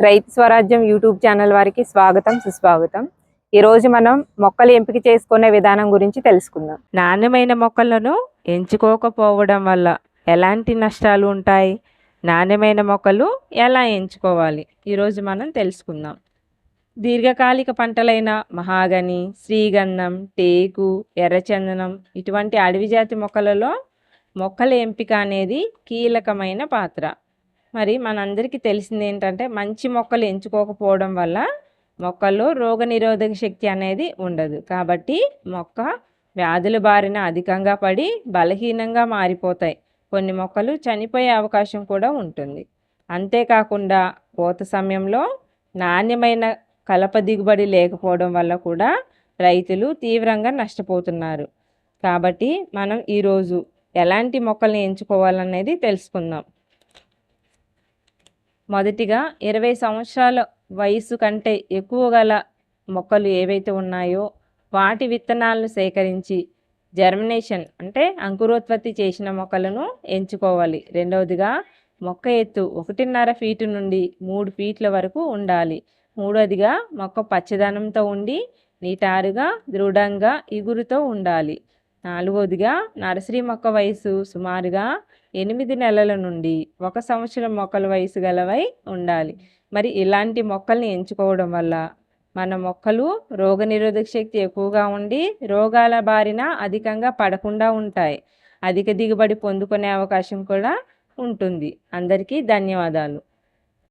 రైతు స్వరాజ్యం YouTube channel వారికి స్వాగతం సుస్వాగతం. ఈరోజు మనం మొక్కలు ఎంపిక చేసుకునే విధానం గురించి తెలుసుకుందాం. నాణ్యమైన మొక్కలను ఎంచుకోకపోవడం వల్ల ఎలాంటి నష్టాలు ఉంటాయి? నాణ్యమైన మొక్కలు ఎలా ఎంచుకోవాలి? ఈరోజు మనం తెలుసుకుందాం. దీర్ఘకాలిక పంటలైన మహాగని శ్రీగంధం టేకు ఎర్రచందనం ఇటువంటి అడవి జాతి మొక్కలలో మొక్కల ఎంపిక అనేది కీలకమైన పాత్ర. మరి మనందరికీ తెలిసింది ఏంటంటే మంచి మొక్కలు ఎంచుకోకపోవడం వల్ల మొక్కల్లో రోగనిరోధక శక్తి అనేది ఉండదు. కాబట్టి మొక్క వ్యాధుల బారిన అధికంగా పడి బలహీనంగా మారిపోతాయి. కొన్ని మొక్కలు చనిపోయే అవకాశం కూడా ఉంటుంది. అంతేకాకుండా కోత సమయంలో నాణ్యమైన కలప దిగుబడి లేకపోవడం వల్ల కూడా రైతులు తీవ్రంగా నష్టపోతున్నారు. కాబట్టి మనం ఈరోజు ఎలాంటి మొక్కల్ని ఎంచుకోవాలనేది తెలుసుకుందాం. మొదటిగా ఇరవై సంవత్సరాల వయసు కంటే ఎక్కువ గల మొక్కలు ఏవైతే ఉన్నాయో వాటి విత్తనాలను సేకరించి జర్మినేషన్ అంటే అంకురోత్పత్తి చేసిన మొక్కలను ఎంచుకోవాలి. రెండవదిగా మొక్క ఎత్తు ఒకటిన్నర ఫీటు నుండి మూడు ఫీట్ల వరకు ఉండాలి. మూడవదిగా మొక్క పచ్చదనంతో ఉండి నీటారుగా దృఢంగా ఇగురుతో ఉండాలి. నాలుగవదిగా నర్సరీ మొక్క వయసు సుమారుగా ఎనిమిది నెలల నుండి ఒక సంవత్సరం మొక్కల వయసు గలవై ఉండాలి. మరి ఇలాంటి మొక్కల్ని ఎంచుకోవడం వల్ల మన మొక్కలు రోగనిరోధక శక్తి ఎక్కువగా ఉండి రోగాల బారిన అధికంగా పడకుండా ఉంటాయి. అధిక దిగుబడి పొందుకునే అవకాశం కూడా ఉంటుంది. అందరికీ ధన్యవాదాలు.